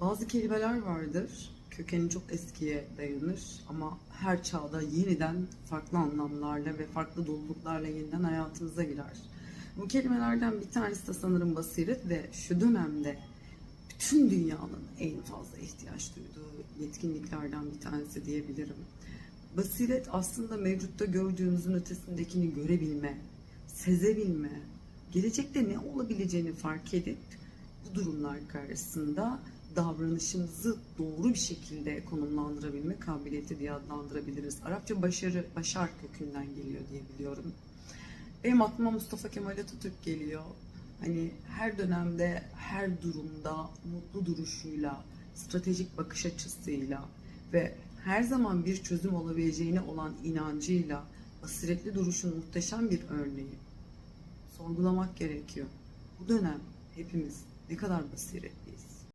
Bazı kelimeler vardır, kökeni çok eskiye dayanır ama her çağda yeniden farklı anlamlarla ve farklı doluluklarla yeniden hayatımıza girer. Bu kelimelerden bir tanesi de sanırım basiret ve şu dönemde bütün dünyanın en fazla ihtiyaç duyduğu yetkinliklerden bir tanesi diyebilirim. Basiret aslında mevcutta gördüğümüzün ötesindekini görebilme, sezebilme, gelecekte ne olabileceğini fark edip bu durumlar karşısında davranışımızı doğru bir şekilde konumlandırabilme kabiliyeti diye adlandırabiliriz. Arapça başarı, başar kökünden geliyor diye biliyorum. Benim aklıma Mustafa Kemal Atatürk geliyor. Hani her dönemde, her durumda mutlu duruşuyla, stratejik bakış açısıyla ve her zaman bir çözüm olabileceğine olan inancıyla basiretli duruşun muhteşem bir örneği. Sorgulamak gerekiyor. Bu dönem hepimiz ne kadar basiretli,